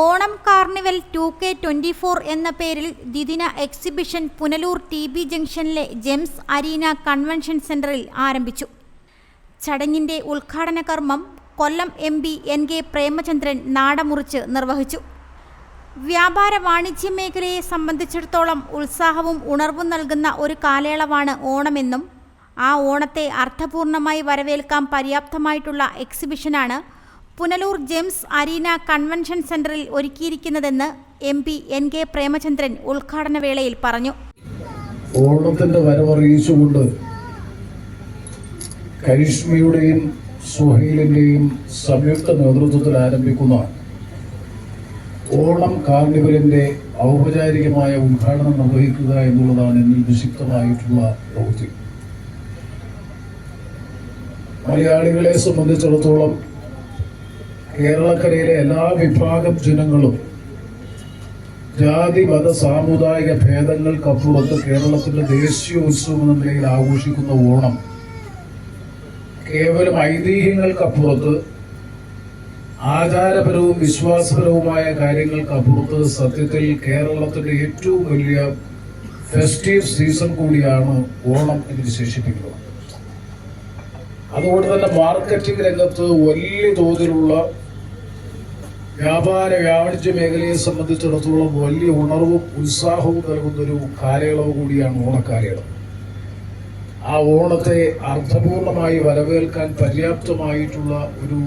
Onam carnival two K twenty four എന്ന പേരിൽ ദ്വിദിന എക്സിബിഷൻ പുനലൂർ ടി ബി ജംഗ്ഷനിലെ ജെംസ് അരീന കൺവെൻഷൻ സെന്ററിൽ ആരംഭിച്ചു. ചടങ്ങിന്റെ ഉദ്ഘാടന കർമ്മം Kollam M P N K Premachandran നാടമുറിച്ച് നിർവഹിച്ചു. വ്യാപാര വാണിജ്യ മേഖലയെ സംബന്ധിച്ചിടത്തോളം ഉത്സാഹവും ഉണർവും നൽകുന്ന ഒരു കാലയളവാണ് ഓണമെന്നും ആ ഓണത്തെ അർത്ഥപൂർണമായി വരവേൽക്കാൻ പര്യാപ്തമായിട്ടുള്ള എക്സിബിഷനാണ് പുനലൂർ ജെംസ് അരീന കൺവെൻഷൻ സെന്ററിൽ ഒരുക്കിയിരിക്കുന്നതെന്ന് M P N K Premachandran ഉദ്ഘാടന വേളയിൽ പറഞ്ഞു. ഓണത്തിന്റെ വരവറിയിച്ചുകൊണ്ട് കരിഷ്മയുടെയും സുഹൈലിന്റെയും സംയുക്ത നേതൃത്വത്തിൽ ആരംഭിക്കുന്ന ഓണം കാർണിവലിന്റെ ഔപചാരികമായ ഉദ്ഘാടനം നിർവഹിക്കുക എന്നുള്ളതാണ് എന്നിൽ നിക്ഷിപ്തമായിട്ടുള്ള പ്രവൃത്തി മലയാളികളെ സംബന്ധിച്ചിടത്തോളം കേരളക്കരയിലെ എല്ലാ വിഭാഗം ജനങ്ങളും ജാതി മത സാമുദായിക ഭേദങ്ങൾക്കപ്പുറത്ത് കേരളത്തിന്റെ ദേശീയ ഉത്സവം എന്ന നിലയിൽ ആഘോഷിക്കുന്ന ഓണം കേവലം ഐതിഹ്യങ്ങൾക്കപ്പുറത്ത് ആചാരപരവും വിശ്വാസപരവുമായ കാര്യങ്ങൾക്കപ്പുറത്ത് സത്യത്തിൽ കേരളത്തിന്റെ ഏറ്റവും വലിയ ഫെസ്റ്റീവ് സീസൺ കൂടിയാണ് ഓണം എന്ന് വിശേഷിപ്പിക്കുന്നത്. അതുകൊണ്ട് തന്നെ മാർക്കറ്റിംഗ് രംഗത്ത് വലിയ തോതിലുള്ള വ്യാപാര വാണിജ്യ മേഖലയെ സംബന്ധിച്ചിടത്തോളം വലിയ ഉണർവും ഉത്സാഹവും നൽകുന്ന ഒരു കാലയളവ് കൂടിയാണ് ഓണക്കാലയളവ്. ആ ഓണത്തെ അർത്ഥപൂർണമായി വരവേൽക്കാൻ പര്യാപ്തമായിട്ടുള്ള ഒരു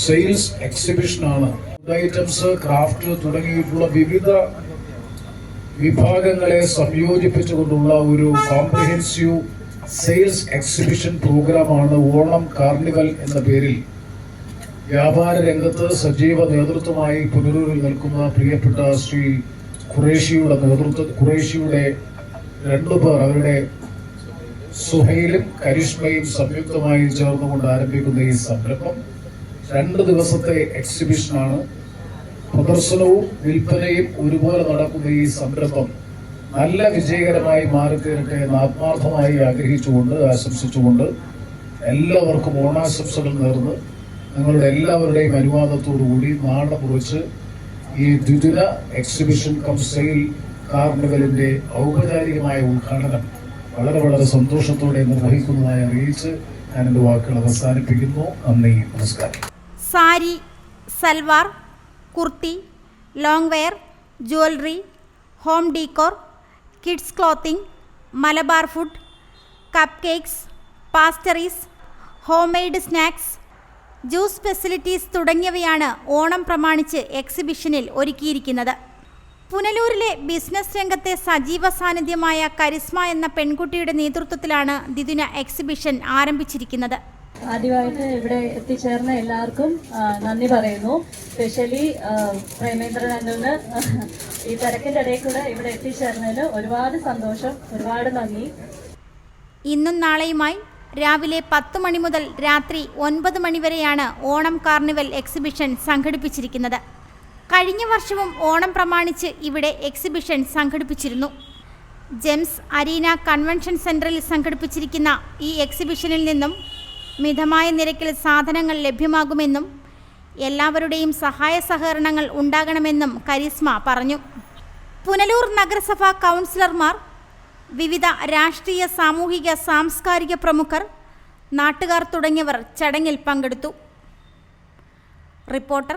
സെയിൽസ് എക്സിബിഷനാണ് ഐറ്റംസ് ക്രാഫ്റ്റ് തുടങ്ങിയിട്ടുള്ള വിവിധ വിഭാഗങ്ങളെ സംയോജിപ്പിച്ചുകൊണ്ടുള്ള ഒരു കോംപ്രിഹെൻസീവ് സെയിൽസ് എക്സിബിഷൻ പ്രോഗ്രാമാണ് ഓണം കാർണിവൽ എന്ന പേരിൽ വ്യാപാര രംഗത്ത് സജീവ നേതൃത്വമായി പുനരൂരിൽ നിൽക്കുന്ന പ്രിയപ്പെട്ട ശ്രീ ഖുറേഷിയുടെ നേതൃത്വ ഖുറേഷിയുടെ രണ്ടു പേർ അവരുടെ സുഹൈലും കരിഷ്മയും സംയുക്തമായി ചേർന്നുകൊണ്ട് ആരംഭിക്കുന്ന ഈ സംരംഭം രണ്ട് ദിവസത്തെ എക്സിബിഷനാണ് പ്രദർശനവും വിൽപ്പനയും ഒരുപോലെ നടക്കുന്ന ഈ സംരംഭം നല്ല വിജയകരമായി മാറിത്തീരട്ടെ എന്ന് ആത്മാർത്ഥമായി ആഗ്രഹിച്ചുകൊണ്ട് ആശംസിച്ചുകൊണ്ട് എല്ലാവർക്കും ഓണാശംസകൾ നേർന്ന് നിങ്ങളുടെ എല്ലാവരുടെയും അനുവാദത്തോടുകൂടി നാളെ കുറിച്ച് ഈ ദ്വിദിന എക്സിബിഷൻ കം സെയിൽ കാർണിവലിന്റെ ഔപചാരികമായ ഉദ്ഘാടനം വളരെ വളരെ സന്തോഷത്തോടെ നിർവഹിക്കുന്നതായി അറിയിച്ച് ഞാൻ എന്റെ വാക്കുകൾ അവസാനിപ്പിക്കുന്നു. നന്ദി നമസ്കാരം. Sari salwar kurti long wear jewellery home decor kids clothing Malabar food cup cakes pastries homemade snacks juice facilities തുടങ്ങിയവയാണ് ഓണം പ്രമാണിച്ച് എക്സിബിഷനിൽ ഒരുക്കിയിരിക്കുന്നത്. പുനലൂരിലെ ബിസിനസ് രംഗത്തെ സജീവ സാന്നിധ്യമായ കരിസ്മ എന്ന പെൺകുട്ടിയുടെ നേതൃത്വത്തിലാണ് ദിദിന എക്സിബിഷൻ ആരംഭിച്ചിരിക്കുന്നത്. ആദ്യമായിട്ട് ഇവിടെ എത്തിച്ചേർന്ന എല്ലാവർക്കും നന്ദി പറയുന്നു. സ്പെഷ്യലി പ്രേമേന്ദ്രൻ അന്നുവിന് ഈ തിരക്കിന്റെ ഇടയിൽ കൂടെ ഇവിടെ എത്തിച്ചേർന്നതിന് ഒരുപാട് സന്തോഷം ഒരുപാട് നന്ദി. ഇന്നും നാളെയുമായി രാവിലെ പത്ത് മണി മുതൽ രാത്രി ഒൻപത് മണിവരെയാണ് ഓണം കാർണിവൽ എക്സിബിഷൻ സംഘടിപ്പിച്ചിരിക്കുന്നത്. കഴിഞ്ഞ വർഷവും ഓണം പ്രമാണിച്ച് ഇവിടെ എക്സിബിഷൻ സംഘടിപ്പിച്ചിരുന്നു. ജെംസ് അരീന കൺവെൻഷൻ സെന്ററിൽ സംഘടിപ്പിച്ചിരിക്കുന്ന ഈ എക്സിബിഷനിൽ നിന്നും മിതമായ നിരക്കിൽ സാധനങ്ങൾ ലഭ്യമാകുമെന്നും എല്ലാവരുടെയും സഹായ സഹകരണങ്ങൾ ഉണ്ടാകണമെന്നും കരിസ്മ പറഞ്ഞു. പുനലൂർ നഗരസഭാ കൗൺസിലർമാർ വിവിധ രാഷ്ട്രീയ സാമൂഹിക സാംസ്കാരിക പ്രമുഖർ നാട്ടുകാർ തുടങ്ങിയവർ ചടങ്ങിൽ പങ്കെടുത്തു. Reporter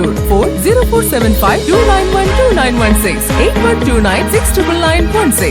Bangalore. 40475 291 2916 8129 69916.